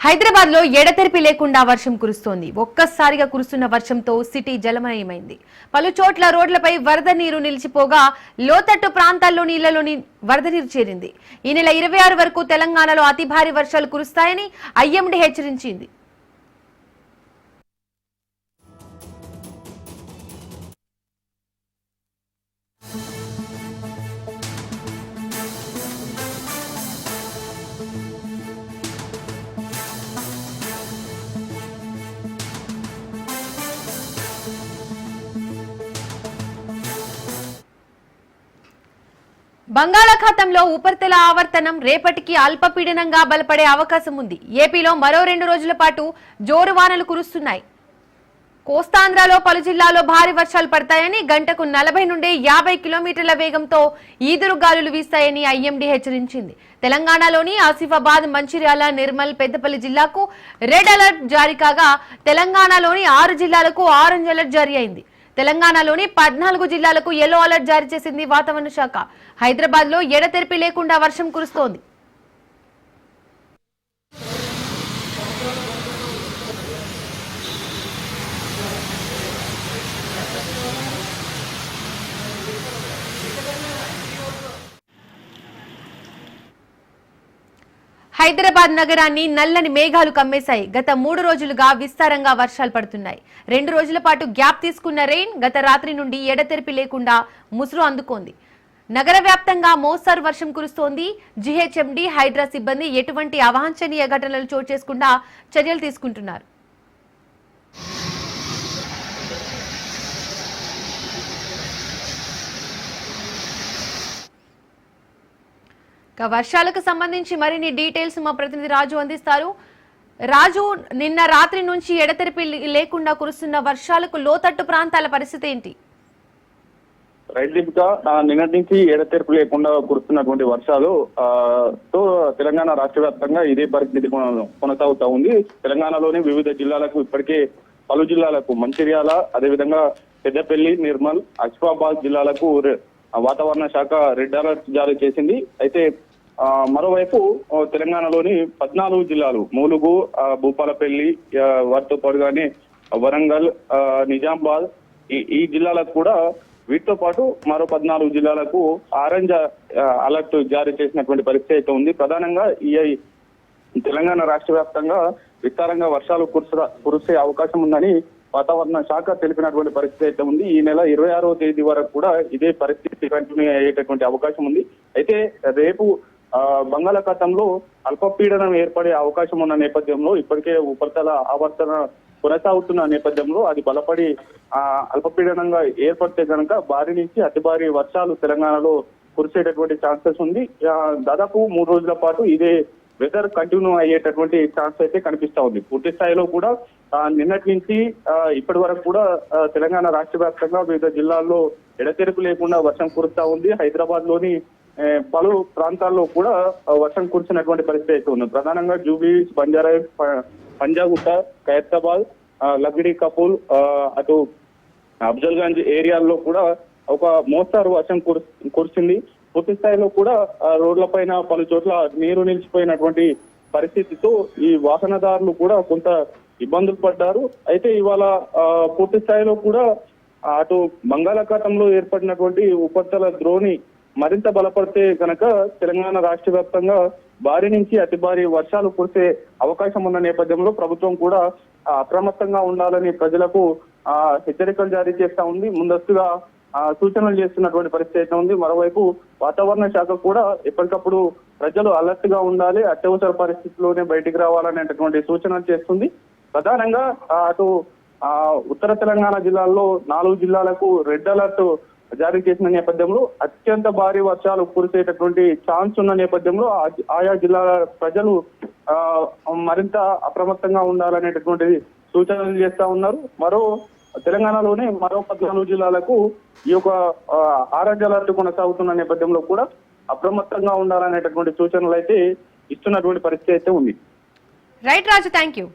హైదరాబాద్లో ఎడతెరిపి లేకుండా వర్షం కురుస్తోంది. ఒక్కసారిగా కురుస్తున్న వర్షంతో సిటీ జలమయమైంది. పలు చోట్ల రోడ్లపై వరద నీరు నిలిచిపోగా లోతట్టు ప్రాంతాల్లో నీళ్ళలోని వరద నీరు చేరింది. ఈ నెల ఇరవై ఆరు వరకు తెలంగాణలో అతి భారీ వర్షాలు కురుస్తాయని ఐఎండీ హెచ్చరించింది బంగాళాఖాతంలో ఉపరితల ఆవర్తనం రేపటికి అల్పపీడనంగా బలపడే అవకాశం ఉంది. ఏపీలో మరో రెండు రోజుల పాటు జోరు వానలు కురుస్తున్నాయి. కోస్తాంధ్రలో పలు జిల్లాలో భారీ వర్షాలు పడతాయని గంటకు నలభై నుండి యాభై కిలోమీటర్ల వేగంతో ఈదురు గాలులు వీస్తాయని ఐఎండీ హెచ్చరించింది. తెలంగాణలోని ఆసిఫాబాద్ మంచిర్యాల నిర్మల్ పెద్దపల్లి జిల్లాకు రెడ్ అలర్ట్ జారీ కాగా తెలంగాణలోని ఆరు జిల్లాలకు ఆరెంజ్ అలర్ట్ జారీ అయింది. తెలంగాణలోని పద్నాలుగు జిల్లాలకు ఎల్లో అలర్ట్ జారీ చేసింది వాతావరణ శాఖ. హైదరాబాద్లో ఎడతెరిపి లేకుండా వర్షం కురుస్తోంది. హైదరాబాద్ నగరాన్ని నల్లని మేఘాలు కమ్మేశాయి. గత మూడు రోజులుగా విస్తారంగా వర్షాలు పడుతున్నాయి. రెండు రోజుల పాటు గ్యాప్ తీసుకున్న రెయిన్ గత రాత్రి నుండి ఎడతెరిపి లేకుండా ముసురు అందుకోంది. నగర వ్యాప్తంగా మోస్తారు వర్షం కురుస్తోంది. జిహెచ్ఎండి హైడ్రా సిబ్బంది ఎటువంటి అవాంఛనీయ ఘటనలు చోటు చేసుకుండా చర్యలు తీసుకుంటున్నారు. వర్షాలకు సంబంధించి మరిన్ని డీటెయిల్స్ మా ప్రతినిధి రాజు అందిస్తారు. రాజు నిన్న రాత్రి నుంచి ఎడతెరిపి లేకుండా కురుస్తున్న వర్షాలకు లోతట్టు ప్రాంతాల పరిస్థితి ఏంటి? రైట్ నిన్నటి నుంచి ఎడతెరిపి లేకుండా కురుస్తున్నటువంటి వర్షాలు తో తెలంగాణ రాష్ట్ర వ్యాప్తంగా ఇదే పరిస్థితి కొన- కొనసాగుతా ఉంది. తెలంగాణలోని వివిధ జిల్లాలకు ఇప్పటికే పలు జిల్లాలకు మంచిర్యాల అదేవిధంగా పెద్దపల్లి నిర్మల్ అసిఫాబాద్ జిల్లాలకు వాతావరణ శాఖ రెడ్ అలర్ట్ జారీ చేసింది. అయితే మరోవైపు తెలంగాణలోని పద్నాలుగు జిల్లాలు మూలుగు భూపాలపల్లి వారితో పాటుగానే వరంగల్ నిజామాబాద్ ఈ ఈ జిల్లాలకు కూడా వీటితో పాటు మరో పద్నాలుగు జిల్లాలకు ఆరెంజ్ అలర్ట్ జారీ చేసినటువంటి పరిస్థితి అయితే ఉంది. ప్రధానంగా ఈ తెలంగాణ రాష్ట్ర వ్యాప్తంగా విస్తారంగా వర్షాలు కురుస కురిసే అవకాశం ఉందని వాతావరణ శాఖ తెలిపినటువంటి పరిస్థితి అయితే ఉంది. ఈ నెల ఇరవై ఆరో తేదీ వరకు కూడా ఇదే పరిస్థితి కంటిన్యూ అయ్యేటటువంటి అవకాశం ఉంది. అయితే రేపు బంగాళాఖాతంలో అల్పపీడనం ఏర్పడే అవకాశం ఉన్న నేపథ్యంలో ఇప్పటికే ఉపరితల ఆవర్తన కొనసాగుతున్న నేపథ్యంలో అది బలపడి ఆ అల్పపీడనంగా ఏర్పడితే కనుక భారీ నుంచి అతి భారీ వర్షాలు తెలంగాణలో కురిసేటటువంటి ఛాన్సెస్ ఉంది. దాదాపు మూడు రోజుల పాటు ఇదే వెదర్ కంటిన్యూ అయ్యేటటువంటి ఛాన్స్ అయితే కనిపిస్తా ఉంది. పూర్తి స్థాయిలో కూడా నిన్నటి నుంచి ఇప్పటి వరకు కూడా తెలంగాణ రాష్ట్ర వ్యాప్తంగా వివిధ జిల్లాల్లో ఎడతెరుపు లేకుండా వర్షం కురుస్తా ఉంది. హైదరాబాద్లోని పలు ప్రాంతాల్లో కూడా వర్షం కురిసినటువంటి పరిస్థితి అయితే ఉంది ప్రధానంగా జూబీ బంజారా పంజాగుట్ట ఖైరతాబాద్ ఆ, లగ్డి కపూల్ అటు అఫ్జల్గంజ్ ఏరియాల్లో కూడా ఒక మోస్తారు వర్షం కురు- కురిసింది. పూర్తి స్థాయిలో కూడా రోడ్లపైన పలు చోట్ల నీరు నిలిచిపోయినటువంటి పరిస్థితితో ఈ వాహనదారులు కూడా కొంత ఇబ్బందులు పడ్డారు. అయితే ఇవాళ పూర్తి స్థాయిలో కూడా అటు బంగాళాఖాతంలో ఏర్పడినటువంటి ఉపరితల ద్రోణి మరింత బలపడితే కనుక తెలంగాణ రాష్ట్ర వ్యాప్తంగా భారీ నుంచి అతి భారీ వర్షాలు కురిసే అవకాశం ఉన్న నేపథ్యంలో ప్రభుత్వం కూడా అప్రమత్తంగా ఉండాలని ప్రజలకు ఆ, హెచ్చరికలు జారీ చేస్తా ఉంది. ముందస్తుగా ఆ, సూచనలు చేస్తున్నటువంటి పరిస్థితి అయితే ఉంది. మరోవైపు వాతావరణ శాఖ కూడా ఎప్పటికప్పుడు ప్రజలు అలర్ట్గా ఉండాలి అత్యవసర పరిస్థితుల్లోనే బయటికి రావాలనేటటువంటి సూచనలు చేస్తుంది. ప్రధానంగా అటు ఆ, ఉత్తర తెలంగాణ జిల్లాల్లో నాలుగు జిల్లాలకు రెడ్ అలర్ట్ జారీ చేసిన నేపథ్యంలో అత్యంత భారీ వర్షాలు కురిసేటటువంటి ఛాన్స్ ఉన్న నేపథ్యంలో ఆ- ఆయా జిల్లాల ప్రజలు ఆ, మరింత అప్రమత్తంగా ఉండాలనేటటువంటి సూచనలు చేస్తా ఉన్నారు. మరో తెలంగాణలోనే మరో పద్నాలుగు జిల్లాలకు ఈ యొక్క ఆ, ఆరెంజ్ అలర్ట్ కొనసాగుతున్న నేపథ్యంలో కూడా అప్రమత్తంగా ఉండాలనేటటువంటి సూచనలు అయితే ఇస్తున్నటువంటి పరిస్థితి అయితే ఉంది. Right Raju thank you